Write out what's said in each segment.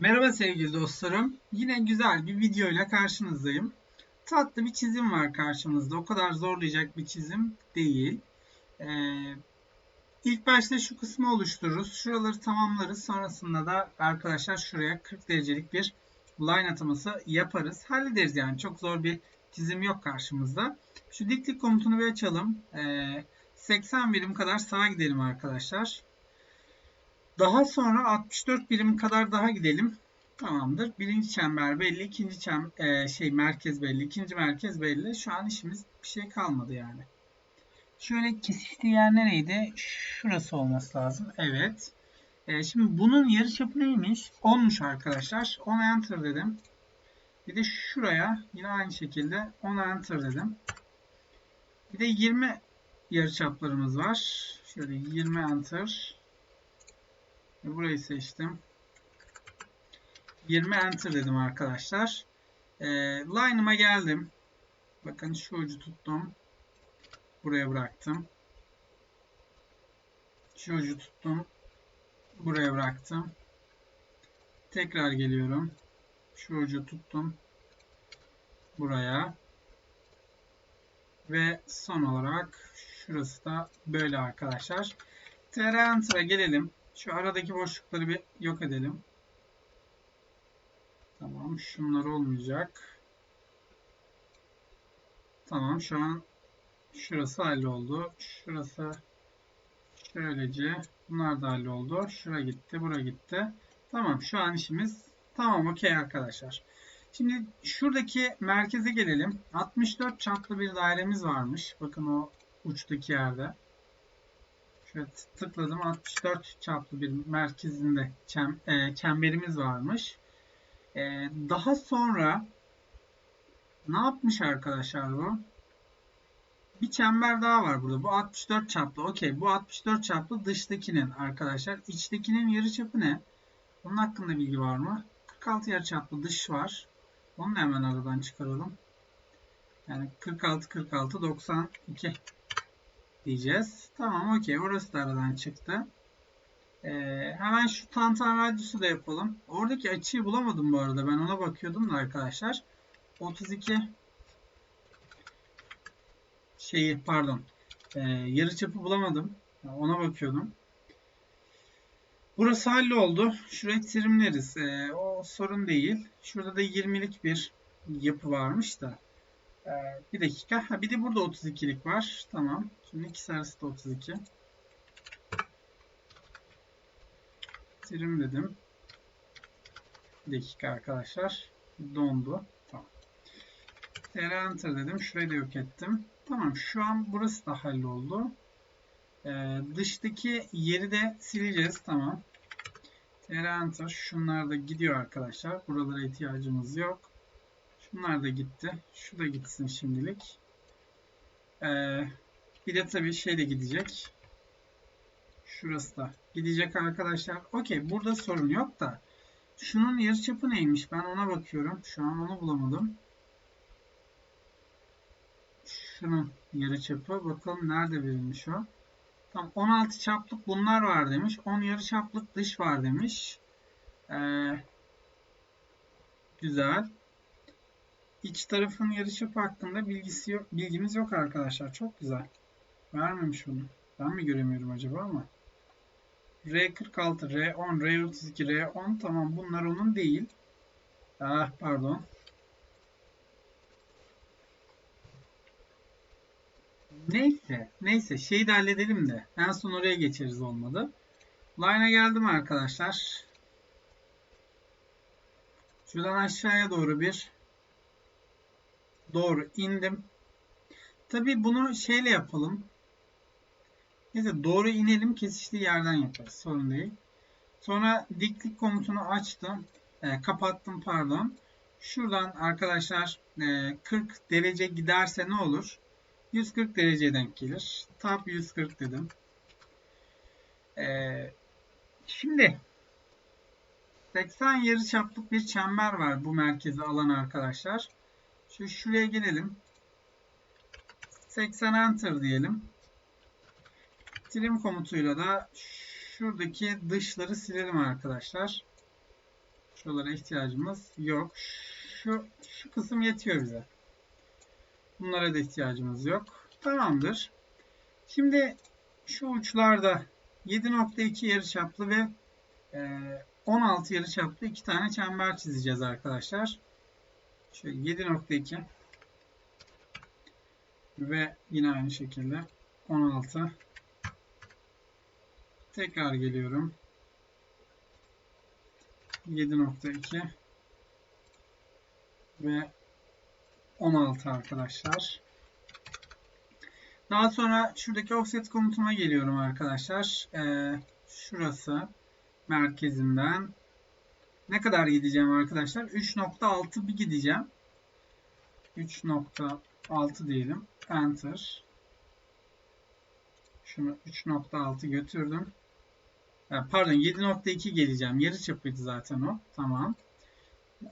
Merhaba sevgili dostlarım. Yine güzel bir video ile karşınızdayım. Tatlı bir çizim var karşımızda. O kadar zorlayacak bir çizim değil. Ee, ilk başta şu kısmı oluştururuz. Şuraları tamamlarız. Sonrasında da arkadaşlar şuraya 40 derecelik bir line ataması yaparız. Hallederiz yani. Çok zor bir çizim yok karşımızda. Şu diklik komutunu bir açalım. Ee, 80 birim kadar sağa gidelim arkadaşlar. Daha sonra 64 birim kadar daha gidelim. Tamamdır. Birinci çember belli, ikinci çem e, şey merkez belli, ikinci merkez belli. Şu an işimiz bir şey kalmadı yani. Şöyle kesiştiği yer nereydi? Şurası olması lazım. Evet. E, şimdi bunun yarıçapı neymiş? 10'muş arkadaşlar. 10 enter dedim. Bir de şuraya yine aynı şekilde 10 enter dedim. Bir de 20 yarıçaplarımız var. Şöyle 20 enter. Burayı seçtim. 20 enter dedim arkadaşlar. E, line'ıma geldim. Bakın şu ucu tuttum. Buraya bıraktım. Şu ucu tuttum. Buraya bıraktım. Tekrar geliyorum. Şu ucu tuttum. Buraya. Ve son olarak şurası da böyle arkadaşlar. TR Enter'a gelelim. Şu aradaki boşlukları bir yok edelim. Tamam. Şunlar olmayacak. Tamam. Şu an şurası halloldu. Şurası şöylece. Bunlar da halloldu. Şura gitti. Bura gitti. Tamam. Şu an işimiz tamam. Okey arkadaşlar. Şimdi şuradaki merkeze gelelim. 64 çaplı bir dairemiz varmış. Bakın o uçtaki yerde. Şöyle tıkladım. 64 çaplı bir merkezinde çem, e, çemberimiz varmış. E, daha sonra ne yapmış arkadaşlar bu? Bir çember daha var burada. Bu 64 çaplı. Okey. Bu 64 çaplı dıştakinin arkadaşlar. İçtekinin yarıçapı ne? Onun hakkında bilgi var mı? 46 yarıçaplı dış var. Onu hemen aradan çıkaralım. Yani 46 46 92 diyeceğiz. Tamam okey. Orası da aradan çıktı. Ee, hemen şu tantan radyosu da yapalım. Oradaki açıyı bulamadım bu arada. Ben ona bakıyordum da arkadaşlar. 32 şeyi pardon. Ee, yarı çapı bulamadım. Ona bakıyordum. Burası halloldu. Şurayı trimleriz. Ee, o sorun değil. Şurada da 20'lik bir yapı varmış da. Ee, bir dakika. Ha, bir de burada 32'lik var. Tamam. Şimdi ikisi arası da 32. Trim dedim. Bir dakika arkadaşlar. Dondu. Tamam. TR enter dedim. Şurayı da yok ettim. Tamam. Şu an burası da halloldu. Ee, dıştaki yeri de sileceğiz. Tamam. TR enter. Şunlar da gidiyor arkadaşlar. Buralara ihtiyacımız yok. Şunlar da gitti. Şu da gitsin şimdilik. Ee, bir de tabii şey de gidecek. Şurası da gidecek arkadaşlar. Okey burada sorun yok da. Şunun yarıçapı neymiş? Ben ona bakıyorum. Şu an onu bulamadım. Şunun yarıçapı. Bakalım nerede verilmiş o. Tam 16 çaplık bunlar var demiş. 10 yarıçaplık dış var demiş. Ee, güzel. İç tarafın yarıçapı hakkında bilgisi yok, bilgimiz yok arkadaşlar. Çok güzel. Vermemiş bunu. Ben mi göremiyorum acaba ama. R46, R10, R32, R10 tamam bunlar onun değil. Ah pardon. Neyse. Neyse. Şeyi de halledelim de. En son oraya geçeriz olmadı. Line'a geldim arkadaşlar. Şuradan aşağıya doğru bir doğru indim. Tabi bunu şeyle yapalım. Neyse doğru inelim kesiştiği yerden yaparız. Sorun değil. Sonra diklik komutunu açtım. E, kapattım pardon. Şuradan arkadaşlar e, 40 derece giderse ne olur? 140 derece denk gelir. Tab 140 dedim. E, şimdi 80 yarı çaplık bir çember var bu merkezi alan arkadaşlar. Şu şuraya gelelim. 80 enter diyelim. Trim komutuyla da şuradaki dışları silelim arkadaşlar. Şuralara ihtiyacımız yok. Şu, şu kısım yetiyor bize. Bunlara da ihtiyacımız yok. Tamamdır. Şimdi şu uçlarda 7.2 yarıçaplı ve 16 yarıçaplı iki tane çember çizeceğiz arkadaşlar. Şöyle 7.2 ve yine aynı şekilde 16 tekrar geliyorum 7.2 ve 16 arkadaşlar. Daha sonra şuradaki offset komutuna geliyorum arkadaşlar. Ee, şurası merkezinden ne kadar gideceğim arkadaşlar? 3.6 bir gideceğim. 3.6 diyelim. Enter. Şunu 3.6 götürdüm. Pardon 7.2 geleceğim. Yarı çapıydı zaten o. Tamam.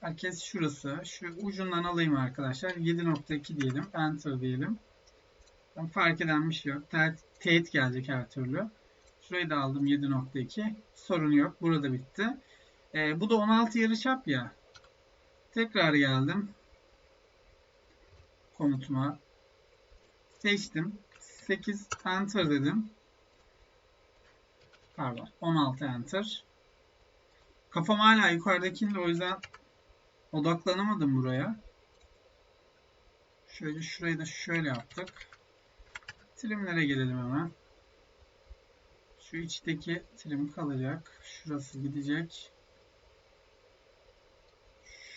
Herkes şurası. Şu ucundan alayım arkadaşlar. 7.2 diyelim. Enter diyelim. Fark eden bir şey yok. Teyit gelecek her türlü. Şurayı da aldım 7.2. Sorun yok. Burada bitti. Ee, bu da 16 yarıçap ya. Tekrar geldim. Komutuma. Seçtim. 8 enter dedim. Pardon. 16 enter. Kafam hala yukarıdakinde o yüzden odaklanamadım buraya. Şöyle şurayı da şöyle yaptık. Trimlere gelelim hemen. Şu içteki trim kalacak. Şurası gidecek.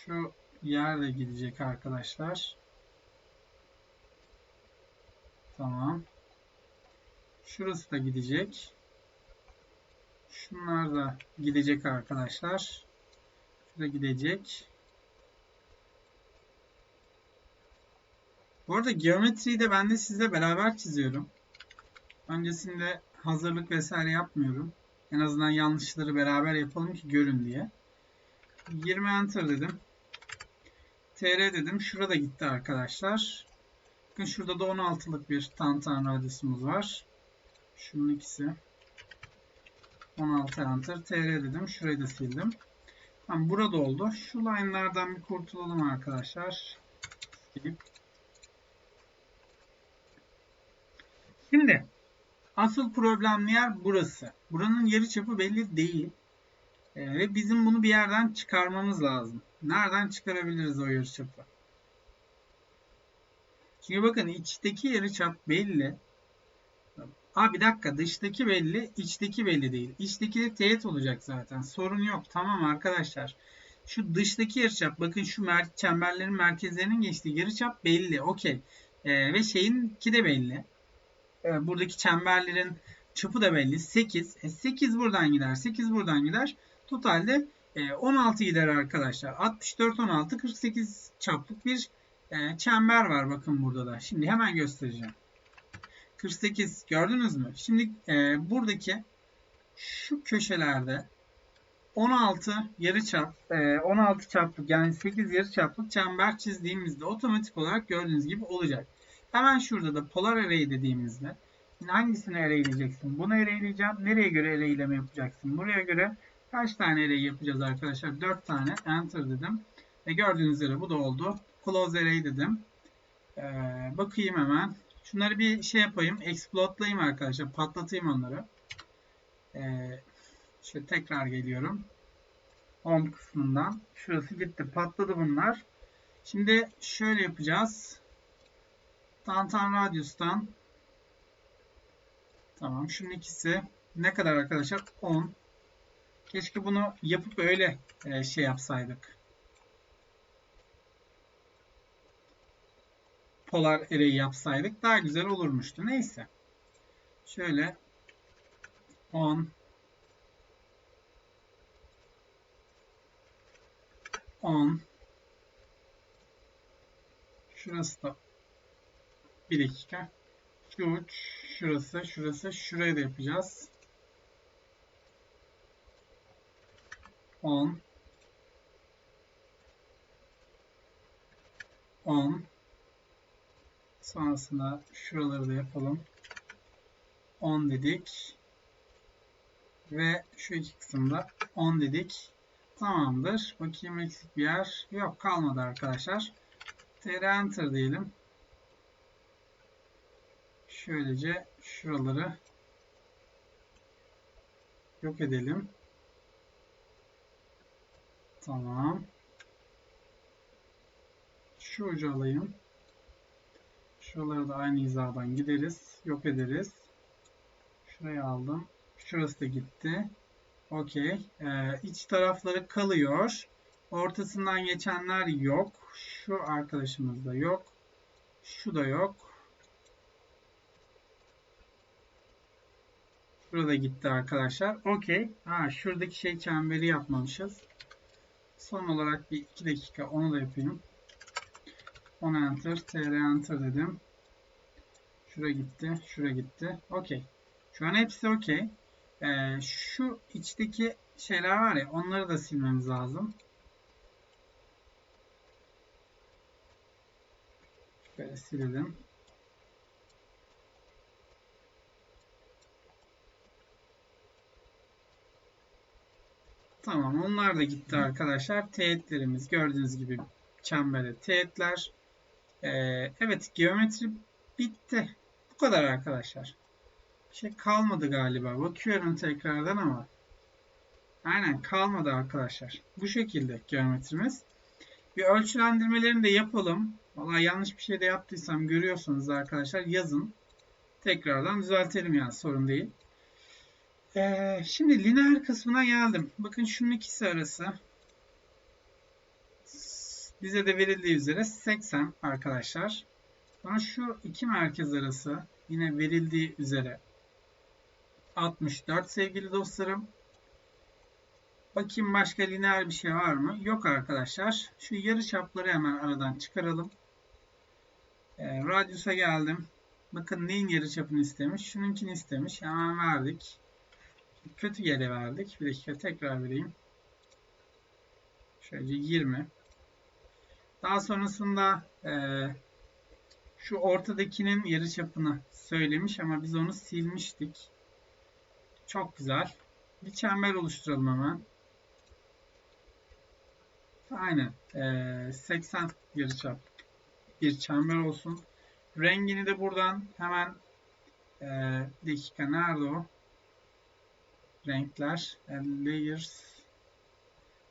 Şu yer de gidecek arkadaşlar. Tamam. Şurası da gidecek. Şunlar da gidecek arkadaşlar. Şurada gidecek. Bu arada geometriyi de ben de sizle beraber çiziyorum. Öncesinde hazırlık vesaire yapmıyorum. En azından yanlışları beraber yapalım ki görün diye. 20 enter dedim. TR dedim. Şurada gitti arkadaşlar. Bakın şurada da 16'lık bir tantan radyusumuz var. Şunun ikisi. 16 enter. TR dedim. Şurayı da sildim. Tamam burada oldu. Şu line'lardan bir kurtulalım arkadaşlar. Silip. Şimdi asıl problemli yer burası. Buranın yarıçapı belli değil. Ee, ve bizim bunu bir yerden çıkarmamız lazım. Nereden çıkarabiliriz o yarıçapı? Çünkü bakın içteki yarıçap belli. Ha bir dakika dıştaki belli, içteki belli değil. İçteki de teğet olacak zaten. Sorun yok. Tamam arkadaşlar. Şu dıştaki yarıçap bakın şu mer çemberlerin merkezlerinin geçtiği yarıçap belli. Okey. Ee, ve şeyinki de belli. Ee, buradaki çemberlerin çapı da belli. 8. E, 8 buradan gider. 8 buradan gider. Totalde 16 gider arkadaşlar. 64, 16, 48 çaplık bir e, çember var bakın burada da. Şimdi hemen göstereceğim. 48 gördünüz mü? Şimdi e, buradaki şu köşelerde 16 yarı çap, e, 16 çaplık yani 8 yarı çaplık çember çizdiğimizde otomatik olarak gördüğünüz gibi olacak. Hemen şurada da polar array dediğimizde hangisini arayleyeceksin? Bunu arayleyeceğim. Nereye göre arayleme yapacaksın? Buraya göre kaç tane array yapacağız arkadaşlar? 4 tane. Enter dedim. Ve gördüğünüz üzere bu da oldu. Close array dedim. Ee, bakayım hemen. Şunları bir şey yapayım. Explode'layayım arkadaşlar. Patlatayım onları. Ee, işte tekrar geliyorum. Home kısmından. Şurası gitti. Patladı bunlar. Şimdi şöyle yapacağız. Tantan Radius'tan Tamam. Şunun ikisi ne kadar arkadaşlar? 10. Keşke bunu yapıp öyle e, şey yapsaydık. Polar array yapsaydık daha güzel olurmuştu. Neyse. Şöyle 10 10 Şurası da bir dakika. Şu şurası, şurası, şurayı da yapacağız. 10 10 Sonrasında şuraları da yapalım. 10 dedik. Ve şu iki kısımda 10 dedik. Tamamdır. Bakayım eksik bir yer. Yok kalmadı arkadaşlar. TR Enter diyelim. Şöylece şuraları yok edelim. Tamam. Şu ucu alayım. Şuraları da aynı hizadan gideriz. Yok ederiz. Şurayı aldım. Şurası da gitti. Okey. Ee, iç tarafları kalıyor. Ortasından geçenler yok. Şu arkadaşımız da yok. Şu da yok. Burada gitti arkadaşlar. Okey. Ha, şuradaki şey çemberi yapmamışız. Son olarak bir 2 dakika onu da yapayım. 10 enter, tr enter dedim. Şura gitti, şura gitti. Okey. Şu an hepsi okey. Ee, şu içteki şeyler var ya onları da silmemiz lazım. Şöyle silelim. Tamam onlar da gitti arkadaşlar. Teğetlerimiz gördüğünüz gibi çembere teğetler. Ee, evet geometri bitti. Bu kadar arkadaşlar. Bir şey kalmadı galiba. Bakıyorum tekrardan ama. Aynen kalmadı arkadaşlar. Bu şekilde geometrimiz. Bir ölçülendirmelerini de yapalım. Valla yanlış bir şey de yaptıysam görüyorsunuz arkadaşlar yazın. Tekrardan düzeltelim yani sorun değil. Ee, şimdi lineer kısmına geldim. Bakın şunun ikisi arası. Bize de verildiği üzere 80 arkadaşlar. Sonra şu iki merkez arası yine verildiği üzere 64 sevgili dostlarım. Bakayım başka lineer bir şey var mı? Yok arkadaşlar. Şu yarı çapları hemen aradan çıkaralım. E, radyusa geldim. Bakın neyin yarı çapını istemiş? Şununkini istemiş. Hemen verdik. Kötü yere verdik. Bir dakika tekrar vereyim. Şöyle 20. Daha sonrasında e, şu ortadakinin yarı çapını söylemiş ama biz onu silmiştik. Çok güzel. Bir çember oluşturalım hemen. Aynen. Ee, 80 yarıçap bir çember olsun. Rengini de buradan hemen e, dakika nerede o? Renkler. E, layers.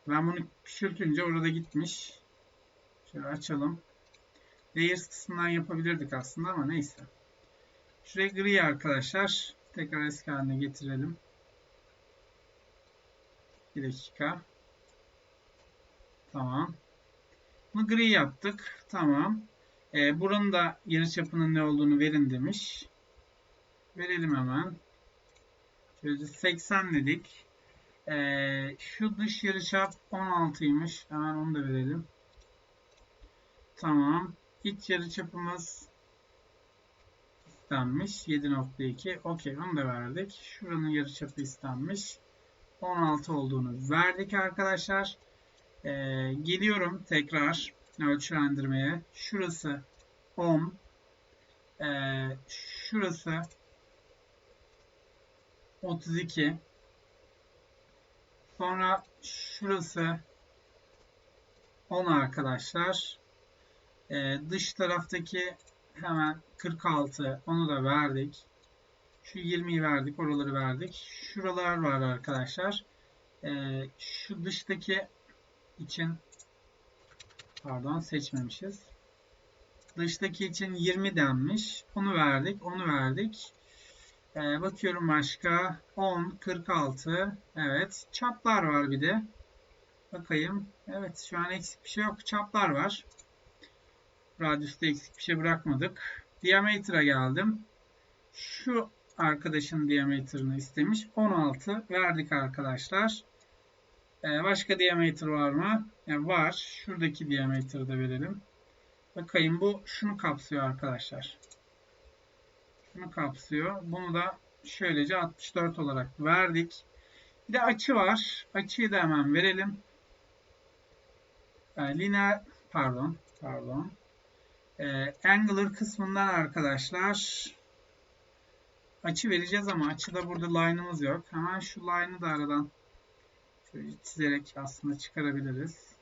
Ben bunu küçültünce orada gitmiş. Şöyle açalım. Layers kısmından yapabilirdik aslında ama neyse. Şuraya gri arkadaşlar. Tekrar eski haline getirelim. Bir dakika. Tamam. Bunu gri yaptık. Tamam. Ee, buranın da yarıçapının ne olduğunu verin demiş. Verelim hemen. Şöyle 80 dedik. Ee, şu dış yarıçap 16'ymış. Hemen onu da verelim. Tamam. İç yarıçapımız istenmiş. 7.2. Okey onu da verdik. Şuranın yarıçapı istenmiş. 16 olduğunu verdik arkadaşlar. Ee, geliyorum tekrar ölçülendirmeye. Şurası 10. Ee, şurası 32. Sonra şurası 10 arkadaşlar. Ee, dış taraftaki hemen 46 onu da verdik. Şu 20'yi verdik. Oraları verdik. Şuralar var arkadaşlar. Ee, şu dıştaki için pardon seçmemişiz. Dıştaki için 20 denmiş. Onu verdik. Onu verdik. Ee, bakıyorum başka. 10, 46. Evet. Çaplar var bir de. Bakayım. Evet şu an eksik bir şey yok. Çaplar var. Radyüste eksik bir şey bırakmadık. Diameter'a geldim. Şu arkadaşın diameter'ını istemiş. 16 verdik arkadaşlar. Ee, başka diameter var mı? Yani var. Şuradaki diameter'ı da verelim. Bakayım bu şunu kapsıyor arkadaşlar. Şunu kapsıyor. Bunu da şöylece 64 olarak verdik. Bir de açı var. Açıyı da hemen verelim. Yani lineer pardon pardon. Ee, Angular kısmından arkadaşlar açı vereceğiz ama açıda burada line'ımız yok. Hemen şu line'ı da aradan çizerek aslında çıkarabiliriz.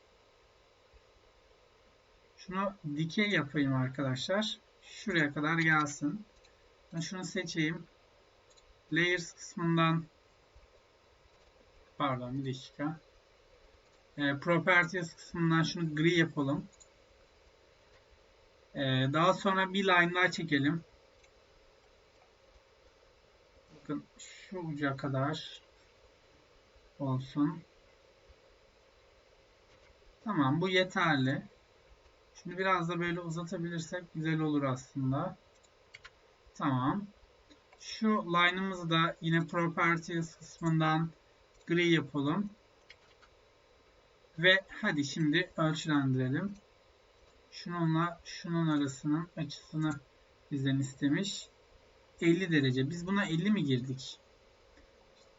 Şunu dikey yapayım arkadaşlar. Şuraya kadar gelsin. Şunu seçeyim. Layers kısmından pardon bir dakika. E, Properties kısmından şunu gri yapalım. E, daha sonra bir line daha çekelim. Bakın şu uca kadar olsun. Tamam bu yeterli. Şimdi biraz da böyle uzatabilirsek güzel olur aslında. Tamam. Şu line'ımızı da yine properties kısmından gri yapalım. Ve hadi şimdi ölçülendirelim. Şununla şunun arasının açısını bizden istemiş. 50 derece. Biz buna 50 mi girdik?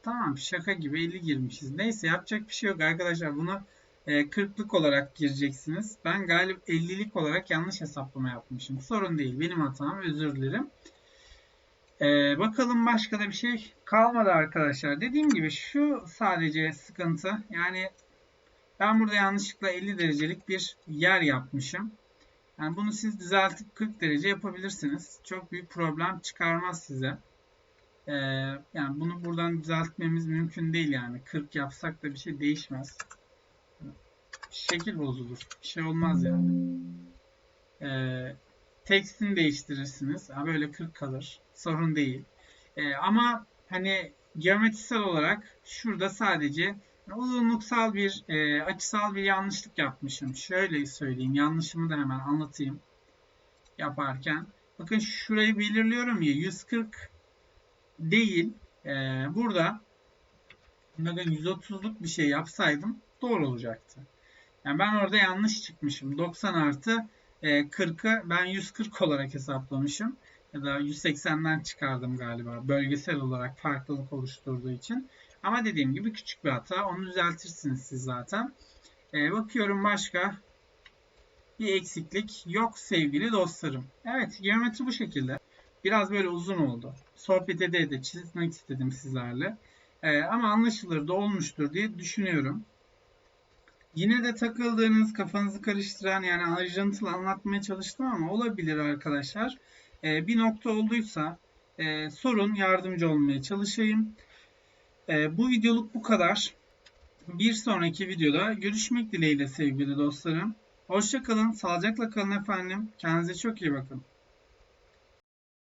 Tamam şaka gibi 50 girmişiz. Neyse yapacak bir şey yok arkadaşlar. Bunu e, 40'lık olarak gireceksiniz. Ben galip 50'lik olarak yanlış hesaplama yapmışım. Sorun değil. Benim hatam. Özür dilerim. Ee, bakalım başka da bir şey kalmadı arkadaşlar. Dediğim gibi şu sadece sıkıntı. Yani ben burada yanlışlıkla 50 derecelik bir yer yapmışım. Yani bunu siz düzeltip 40 derece yapabilirsiniz. Çok büyük problem çıkarmaz size. Ee, yani bunu buradan düzeltmemiz mümkün değil yani. 40 yapsak da bir şey değişmez. Şekil bozulur. Bir şey olmaz yani. Ee, tekstini değiştirirsiniz. Ha, böyle 40 kalır. Sorun değil. Ee, ama hani geometrisel olarak şurada sadece uzunluksal bir e, açısal bir yanlışlık yapmışım. Şöyle söyleyeyim. Yanlışımı da hemen anlatayım yaparken. Bakın şurayı belirliyorum ya 140 değil. E, burada bakın 130'luk bir şey yapsaydım doğru olacaktı. Yani ben orada yanlış çıkmışım. 90 artı e, 40'ı ben 140 olarak hesaplamışım. Ya da 180'den çıkardım galiba. Bölgesel olarak farklılık oluşturduğu için. Ama dediğim gibi küçük bir hata. Onu düzeltirsiniz siz zaten. E, bakıyorum başka bir eksiklik yok sevgili dostlarım. Evet geometri bu şekilde. Biraz böyle uzun oldu. Sohbet ede de çizmek istedim sizlerle. E, ama anlaşılır da olmuştur diye düşünüyorum. Yine de takıldığınız, kafanızı karıştıran yani ayrıntılı anlatmaya çalıştım ama olabilir arkadaşlar. E, bir nokta olduysa e, sorun yardımcı olmaya çalışayım. E, bu videoluk bu kadar. Bir sonraki videoda görüşmek dileğiyle sevgili dostlarım. Hoşçakalın, sağlıcakla kalın efendim. Kendinize çok iyi bakın.